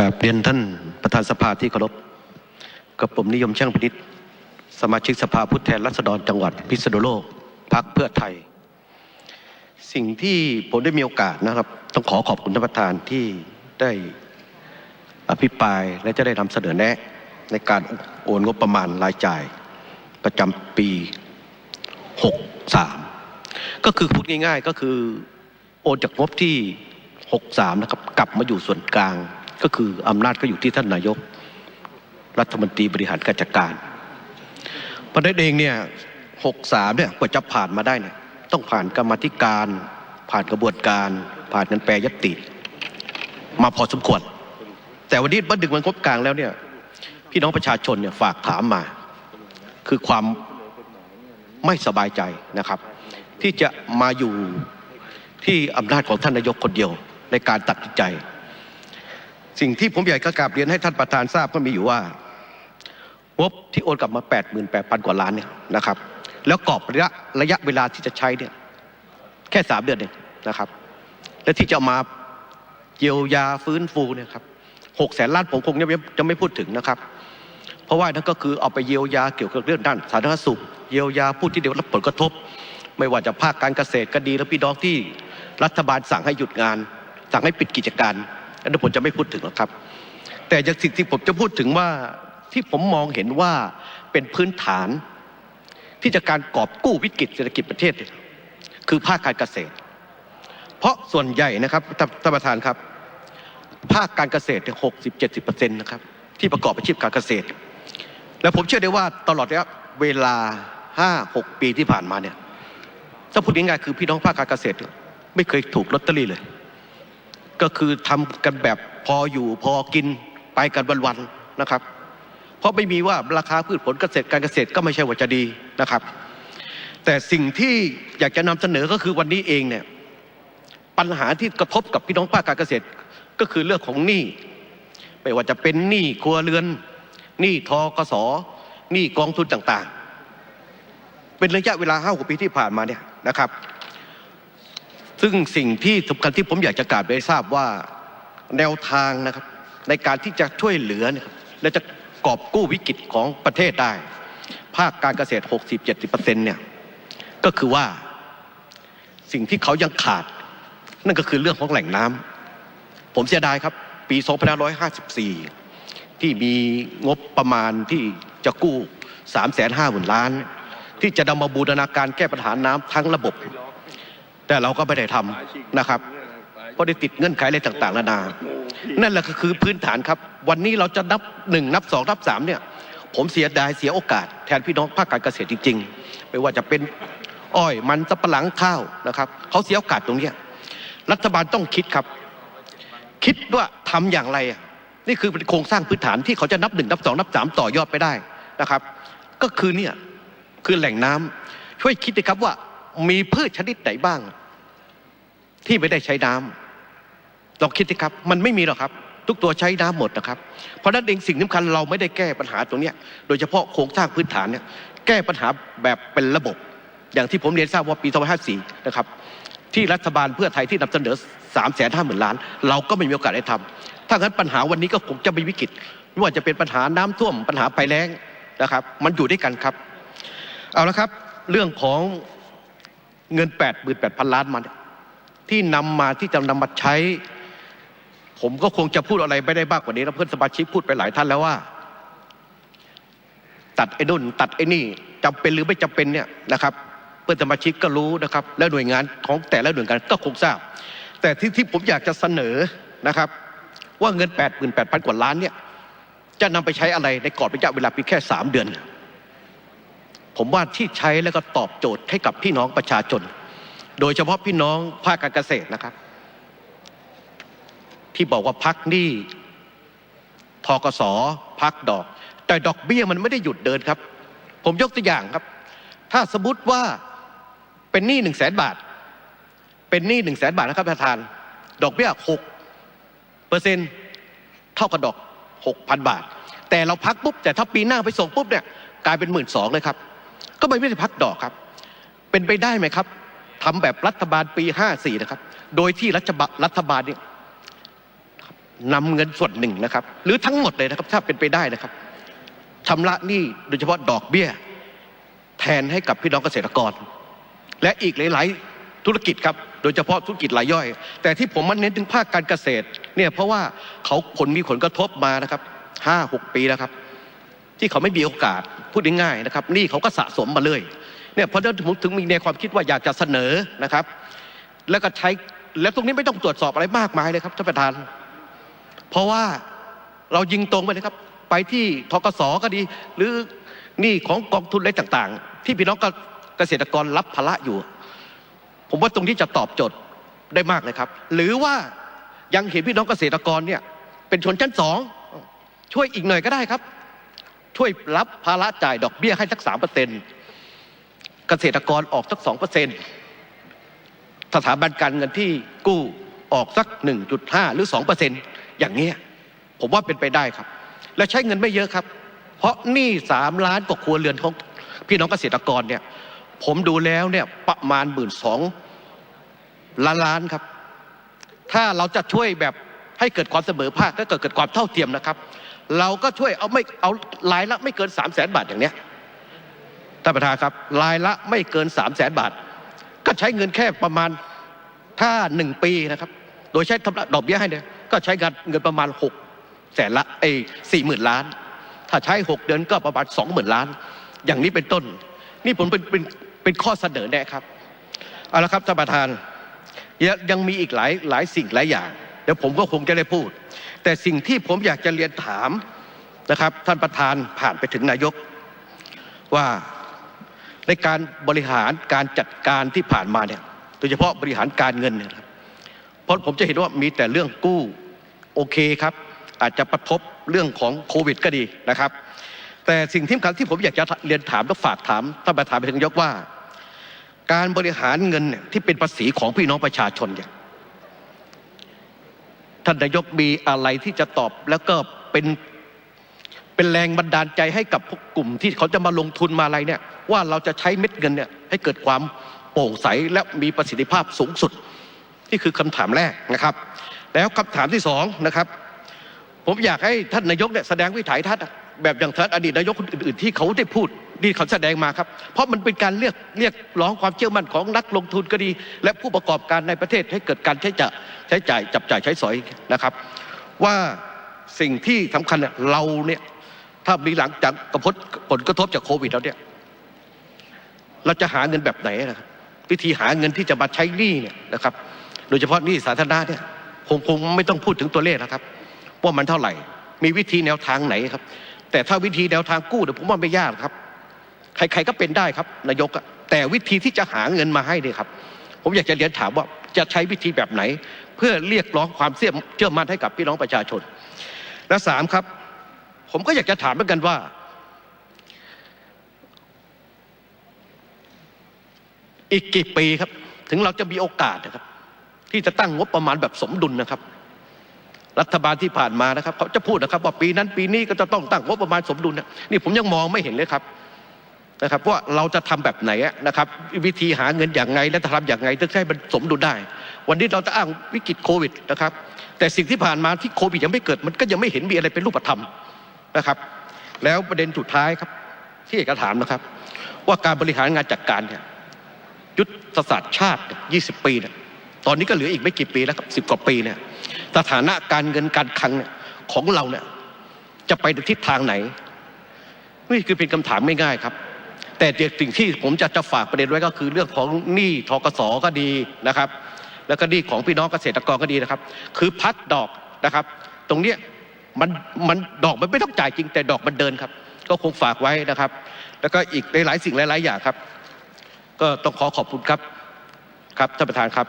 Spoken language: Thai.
ครับเรียนท่านประธานสภาที่เคารพกับผมนิยมช่างพินิษสมาชิกสภาผู้แทนราษฎรจังหวัดพิษณุโลกพักเพื่อไทย สิ่งที่ผมได้มีโอกาสนะครับ ต้องขอขอบคุณท่านประธานที่ได้อภิปรายและจะได้นำเสนอแนะ ในการโอนงบประมาณรายจ่ายประจำปี 63 ก็คือพูดง่าย ๆ ก็คือโอนจากงบที่ 63 นะครับ กลับมาอยู่ส่วนกลาง ก็คืออำนาจก็อยู่ที่ท่านนายก รัฐมนตรีบริหารการจัดการประเด็นเองเนี่ย63เนี่ยกว่าจะผ่านมาได้เนี่ยต้องผ่านกรรมธิการ ผ่านกระบวนการ ผ่านการแปรยติ มาพอสมควร แต่วันนี้บันดึงมันครบกลางแล้วเนี่ยพี่น้องประชาชนเนี่ยฝากถามมา คือความไม่สบายใจนะครับ ที่จะมาอยู่ที่อำนาจของท่านนายกคนเดียวในการตัดสินใจ สิ่งที่ผมอยากจะกาบเรียนให้ท่านประธานทราบก็มีอยู่ว่างบที่โอนกลับมา 88,000 กว่าล้านเนี่ยนะครับ แล้วกรอบระยะระยะเวลาที่จะใช้เนี่ยแค่ 3 เดือนเองนะครับ และที่จะมาเยียวยาฟื้นฟูเนี่ยครับหกแสนล้านผมคงจะไม่พูดถึงนะครับ เพราะว่านั่นก็คือเอาไปเยียวยาเกี่ยวกับเรื่องด้านสาธารณสุข เยียวยาผู้ที่ได้รับผลกระทบ ไม่ว่าจะภาคการเกษตรก็ดีและพี่น้องที่รัฐบาลสั่งให้หยุดงาน สั่งให้ปิดกิจการ อันนั้นผมจะไม่พูดถึงหรอกครับ แต่จากสิ่งที่ผมจะพูดถึงว่าที่ผมมองเห็นว่าเป็นพื้นฐาน ที่จะการกอบกู้วิกฤตเศรษฐกิจประเทศ คือภาคการเกษตร เพราะส่วนใหญ่นะครับท่านประธานครับ ภาคการเกษตรหกสิบเจ็ดสิบเปอร์เซ็นต์นะครับที่ประกอบอาชีพการเกษตร และผมเชื่อได้ว่าตลอดระยะเวลาห้าหกปีที่ผ่านมาเนี่ยถ้าพูดง่ายๆคือพี่น้องภาคการเกษตร ไม่เคยถูกลอตเตอรี่เลย ก็คือทำกันแบบพออยู่พอกินไปกันวันๆนะครับ เพราะไม่มีว่าราคาพืชผลเกษตรการเกษตรก็ไม่ใช่ว่าจะดีนะครับ แต่สิ่งที่อยากจะนำเสนอก็คือวันนี้เองเนี่ยปัญหาที่กระทบกับพี่น้องภาคการเกษตรก็คือเรื่องของหนี้ไม่ว่าจะเป็นหนี้ครัวเรือนหนี้ทกสหนี้กองทุนต่าง ๆ เป็นระยะเวลาห้ากว่าปีที่ผ่านมาเนี่ยนะครับ ซึ่งสิ่งที่สำคัญที่ผมอยากจะกราบได้ทราบว่าแนวทางนะครับในการที่จะช่วยเหลือเนี่ยครับและจะกอบกู้วิกฤตของประเทศได้ ภาคการเกษตร 60-70%เนี่ยก็คือว่าสิ่งที่เขายังขาด นั่นก็คือเรื่องของแหล่งน้ำผมเสียดายครับ ปี2554 ที่มีงบประมาณที่จะกู้ 350,000ล้าน ที่จะนำมาบูรณาการแก้ปัญหาน้ำทั้งระบบ แต่เราก็ไม่ได้ทำนะครับเพราะได้ติดเงื่อนไขอะไรต่างๆนานา นั่นแหละก็คือพื้นฐานครับ วันนี้เราจะนับหนึ่งนับสองนับสามเนี่ย ผมเสียดายเสียโอกาสแทนพี่น้องภาคการเกษตรจริง ๆ ไม่ว่าจะเป็นอ้อยมันสับปะหลังข้าวนะครับเขาเสียโอกาสตรงนี้รัฐบาลต้องคิดครับ คิดว่าทำอย่างไรนี่คือเป็นโครงสร้างพื้นฐานที่เขาจะนับหนึ่งนับสองนับสามต่อยอดไปได้นะครับ ก็คือเนี่ยคือแหล่งน้ำช่วยคิดนะครับว่า มีพืชชนิดไหนบ้าง ที่ไม่ได้ใช้น้ำลองคิดสิครับ มันไม่มีหรอกครับ ทุกตัวใช้น้ำหมดนะครับ เพราะนั้นเองสิ่งสำคัญเราไม่ได้แก้ปัญหาตรงนี้โดยเฉพาะโครงสร้างพื้นฐานเนี่ยแก้ปัญหาแบบเป็นระบบ อย่างที่ผมเรียนทราบว่าปี2554นะครับที่รัฐบาลเพื่อไทยที่นำเสนอ3ามแสนห้าหมื่นล้าน เราก็ไม่มีโอกาสได้ทำถ้างั้นปัญหาวันนี้ก็คงจะมีวิกฤตไม่ว่าจะเป็นปัญหาน้ำท่วมปัญหาภัยแล้งนะครับ มันอยู่ด้วยกันครับ เอาละครับ เรื่องของ เงิน 8 8 0 0 0 ล้านมาที่นำมาที่จะนำมาใช้ ผมก็คงจะพูดอะไรไม่ได้มากกว่านี้แล้วเพื่อนสมาชิกพูดไปหลายท่านแล้วว่า ตัดไอ้นุ่น ตัดไอ้นี่จำเป็นหรือไม่จำเป็นเนี่ยนะครับ เพื่อนสมาชิกก็รู้นะครับ และหน่วยงานของแต่ละหน่วยงานก็คงทราบ แต่ที่ที่ผมอยากจะเสนอนะครับ ว่าเงิน 88,000 กว่าล้านเนี่ยจะนำไปใช้อะไรในกรอบระยะเวลาเพียงแค่ 3 เดือน ผมว่าที่ใช้แล้วก็ตอบโจทย์ให้กับพี่น้องประชาชน โดยเฉพาะพี่น้องภาคการเกษตรนะครับ ที่บอกว่าพักหนี้ทกสพักดอก แต่ดอกเบี้ยมันไม่ได้หยุดเดินครับ ผมยกตัวอย่างครับ ถ้าสมมติว่าเป็นหนี้หนึ่งแสนบาท เป็นหนี้หนึ่งแสนบาทนะครับประธาน ดอกเบี้ยหกเปอร์เซ็นเท่ากับดอกหกพันบาท แต่เราพักปุ๊บแต่ถ้าปีหน้าไปส่งปุ๊บเนี่ยกลายเป็นหมื่นสองเลยครับ ก็ไม่ได้พักดอกครับ เป็นไปได้ไหมครับทำแบบรัฐบาลปีห้าสี่นะครับ โดยที่รัฐบาลรัฐบาลเนี่ยนำเงินส่วนหนึ่งนะครับ หรือทั้งหมดเลยนะครับ ถ้าเป็นไปได้นะครับชำระหนี้โดยเฉพาะดอกเบี้ย แทนให้กับพี่น้องเกษตรกร และอีกหลาย ๆ ธุรกิจครับโดยเฉพาะธุรกิจรายย่อย แต่ที่ผมมันเน้นถึงภาคการเกษตรเนี่ยเพราะว่าเขาผลมีผลกระทบมานะครับห้าหกปีแล้วครับ ที่เขาไม่มีโอกาสพูดง่ายๆนะครับหนี่เขาก็สะสมมาเลยเนี่ยเพราะฉะนั้นผมถึงมีในความคิดว่าอยากจะเสนอนะครับ แล้วก็ใช้แล้วตรงนี้ไม่ต้องตรวจสอบอะไรมากมายเลยครับท่านประธาน เพราะว่าเรายิงตรงไปเลยครับ ไปที่ทกสก็ดี หรือนี่ของกองทุนอะไรต่างๆ ที่พี่น้องเกษตรกรรับภาระอยู่ ผมว่าตรงนี้จะตอบโจทย์ได้มากเลยครับ หรือว่ายังเห็นพี่น้องเกษตรกรเนี่ยเป็นชนชั้นสองช่วยอีกหน่อยก็ได้ครับ ช่วยรับภาระจ่ายดอกเบี้ยให้สักสามเปอร์เซ็นต์เกษตรกรออกสักสองเปอร์เซ็นต์สถาบันการเงินที่กู้ออกสักหนึ่งจุดห้าหรือสองเปอร์เซ็นต์อย่างเงี้ยผมว่าเป็นไปได้ครับ และใช้เงินไม่เยอะครับ เพราะหนี้สามล้านกว่าครัวเรือนของพี่น้องเกษตรกรเนี่ย ผมดูแล้วเนี่ยประมาณหมื่นสองล้านล้านครับ ถ้าเราจะช่วยแบบให้เกิดความเสมอภาคและเกิดเกิดความเท่าเทียมนะครับ เราก็ช่วยเอาไม่เอารายละไม่เกินสามแสนบาทอย่างเนี้ยท่านประธานครับรายละไม่เกินสามแสนบาท ก็ใช้เงินแค่ประมาณถ้าหนึ่งปีนะครับ โดยใช้ทำระดอกเบี้ยให้เนี่ยก็ใช้เงินเงินประมาณหกแสนละเอ้สี่หมื่นล้าน ถ้าใช้หกเดือนก็ประมาณสองหมื่นล้าน อย่างนี้เป็นต้น นี่ผมเป็นเป็นเป็นข้อเสนอแนะครับเอาละครับท่านประธานยังมีอีกหลายหลายสิ่งหลายอย่าง เดี๋ยวผมก็คงจะได้พูด แต่สิ่งที่ผมอยากจะเรียนถามนะครับ ท่านประธานผ่านไปถึงนายก ว่าในการบริหารการจัดการที่ผ่านมาเนี่ยโดยเฉพาะบริหารการเงินเนี่ยครับเพราะผมจะเห็นว่ามีแต่เรื่องกู้โอเคครับ อาจจะกระทบเรื่องของโควิดก็ดีนะครับ แต่สิ่งที่สำคัญที่ผมอยากจะเรียนถามและฝากถามท่านประธานไปถึงนายกว่า การบริหารเงินเนี่ยที่เป็นภาษีของพี่น้องประชาชนเนี่ย ท่านนายกมีอะไรที่จะตอบแล้วก็เป็นเป็นแรงบันดาลใจให้กับพวกกลุ่มที่เขาจะมาลงทุนมาอะไรเนี่ยว่าเราจะใช้เม็ดเงินเนี่ยให้เกิดความโปร่งใสและมีประสิทธิภาพสูงสุดนี่คือคำถามแรกนะครับ แล้วคำถามที่สองนะครับ ผมอยากให้ท่านนายกเนี่ยแสดงวิถัยทัศน์แบบอย่างท่านอดีตนายกคนอื่นๆที่เขาได้พูด ที่เขาแสดงมาครับ เพราะมันเป็นการเรียกเรียกร้องความเชื่อมั่นของนักลงทุนก็ดี และผู้ประกอบการในประเทศให้เกิดการใช้จ่ายใช้จ่ายจับจ่ายใช้สอยนะครับ ว่าสิ่งที่สำคัญเราเนี่ยถ้ามีหลังจากกระทบผลกระทบจากโควิดแล้วเนี่ยเราจะหาเงินแบบไหนนะครับวิธีหาเงินที่จะมาใช้หนี้เนี่ยนะครับ โดยเฉพาะหนี้สาธารณะเนี่ยคงคงไม่ต้องพูดถึงตัวเลขนะครับ ว่ามันเท่าไหร่ มีวิธีแนวทางไหนครับ แต่ถ้าวิธีแนวทางกู้เนี่ยผมว่าไม่ยากครับ ใครๆก็เป็นได้ครับนายกแต่วิธีที่จะหาเงินมาให้เนี่ยครับ ผมอยากจะเรียนถามว่าจะใช้วิธีแบบไหน เพื่อเรียกร้องความเชื่อเชื่อมั่นให้กับพี่น้องประชาชน และสามครับ ผมก็อยากจะถามเหมือนกันว่า อีกกี่ปีครับ ถึงเราจะมีโอกาสนะครับ ที่จะตั้งงบประมาณแบบสมดุลนะครับรัฐบาลที่ผ่านมานะครับเขาจะพูดนะครับว่าปีนั้นปีนี้ก็จะต้องตั้งงบประมาณสมดุลนะนี่ผมยังมองไม่เห็นเลยครับ นะครับว่าเราจะทำแบบไหนนะครับวิธีหาเงินอย่างไงและจะทำอย่างไงถึงให้มันสมดุลได้ วันนี้เราจะอ้างวิกฤตโควิดนะครับ แต่สิ่งที่ผ่านมาที่โควิดยังไม่เกิด มันก็ยังไม่เห็นมีอะไรเป็นรูปธรรมนะครับ แล้วประเด็นสุดท้ายครับ ที่เอกถามนะครับ ว่าการบริหารงานจัดการเนี่ยยุทธศาสตร์ชาติ 20 ปีเนี่ยตอนนี้ก็เหลืออีกไม่กี่ปีแล้วครับ10กว่าปีเนี่ยสถานะการเงินการคลังเนี่ยของเราเนี่ยจะไปในทิศทางไหนนี่คือเป็นคำถามไม่ง่ายครับ แต่เดี๋ยวสิ่งที่ผมจะจะฝากประเด็นไว้ก็คือเรื่องของหนี้ทกสก็ดีนะครับ แล้วก็หนี้ของพี่น้องเกษตรกรก็ดีนะครับ คือพัดดอกนะครับ ตรงเนี้ยมันมันดอกมันไม่ต้องจ่ายจริงแต่ดอกมันเดินครับ ก็คงฝากไว้นะครับ แล้วก็อีกหลายๆสิ่งหลายๆอย่างครับ ก็ต้องขอขอบคุณครับครับท่านประธานครับ